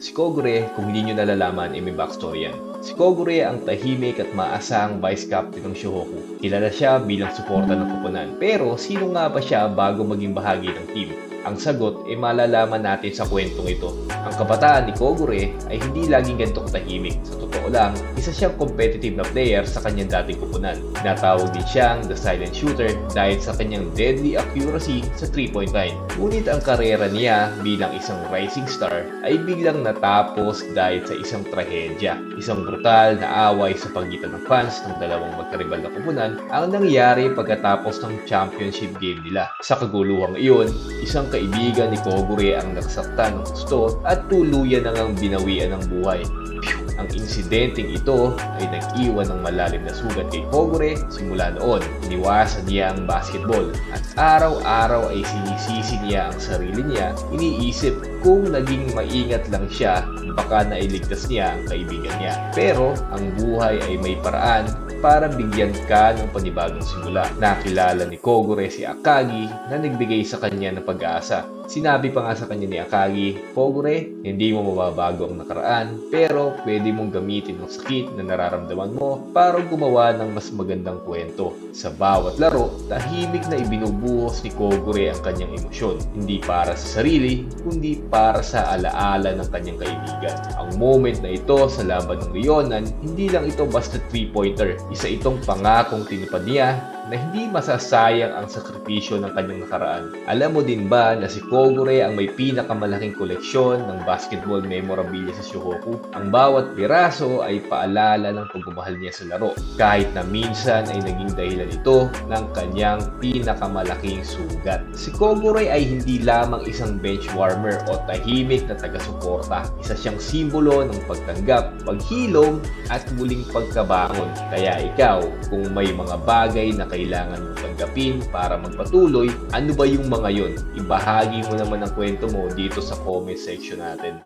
Si Kogure, kung hindi nyo nalalaman, ay may backstory yan. Si Kogure ang tahimik at maasang vice captain ng Shohoku. Kilala siya bilang suporta ng koponan. Pero sino nga ba siya bago maging bahagi ng team? Ang sagot ay malalaman natin sa kwentong ito. Ang kabataan ni Kogure ay hindi laging ganito katahimik. Sa totoo lang, isa siyang competitive na player sa kanyang dating koponan. Natawag din siyang the silent shooter dahil sa kanyang deadly accuracy sa 3-point line. Ngunit ang karera niya bilang isang rising star ay biglang natapos dahil sa isang trahedya. Isang brutal na away sa pagitan ng fans ng dalawang magkaribal na koponan ang nangyari pagkatapos ng championship game nila. Sa kaguluhang iyon, isang kaibigan ni Kogure ang nagsaktan ng gusto at tuluyan na ngang binawian ng buhay. Ang insidenteng ito ay nag-iwan ng malalim na sugat kay Kogure simula noon. Iniwasan niya ang basketball at araw-araw ay sinisisi niya ang sarili niya. Iniisip kung naging maingat lang siya, baka nailigtas niya ang kaibigan niya. Pero ang buhay ay may paraan para bigyan ka ng panibagong simula. Nakilala ni Kogure si Akagi na nagbigay sa kanya ng pag-asa. Sinabi pa nga sa kanya ni Akagi, Kogure, hindi mo mababago ang nakaraan, pero pwede mong gamitin ang sakit na nararamdaman mo para gumawa ng mas magandang kwento. Sa bawat laro, tahimik na ibinubuhos ni Kogure ang kanyang emosyon. Hindi para sa sarili, kundi para sa alaala ng kanyang kaibigan. Ang moment na ito sa laban ng Rionan, hindi lang ito basta 3-pointer. Isa itong pangakong tinupad niya na hindi masasayang ang sakripisyo ng kanyang nakaraan. Alam mo din ba na si Kogure ang may pinakamalaking koleksyon ng basketball memorabilia sa Shohoku? Ang bawat piraso ay paalala ng pagmamahal niya sa laro, kahit na minsan ay naging dahilan ito ng kanyang pinakamalaking sugat. Si Kogure ay hindi lamang isang bench warmer o tahimik na taga-suporta. Isa siyang simbolo ng pagtanggap, paghilom at muling pagkabangon. Kaya ikaw, kung may mga bagay na kailangan mong tanggapin para magpatuloy, ano ba yung mga yon? Ibahagi mo naman ang kwento mo dito sa comment section natin.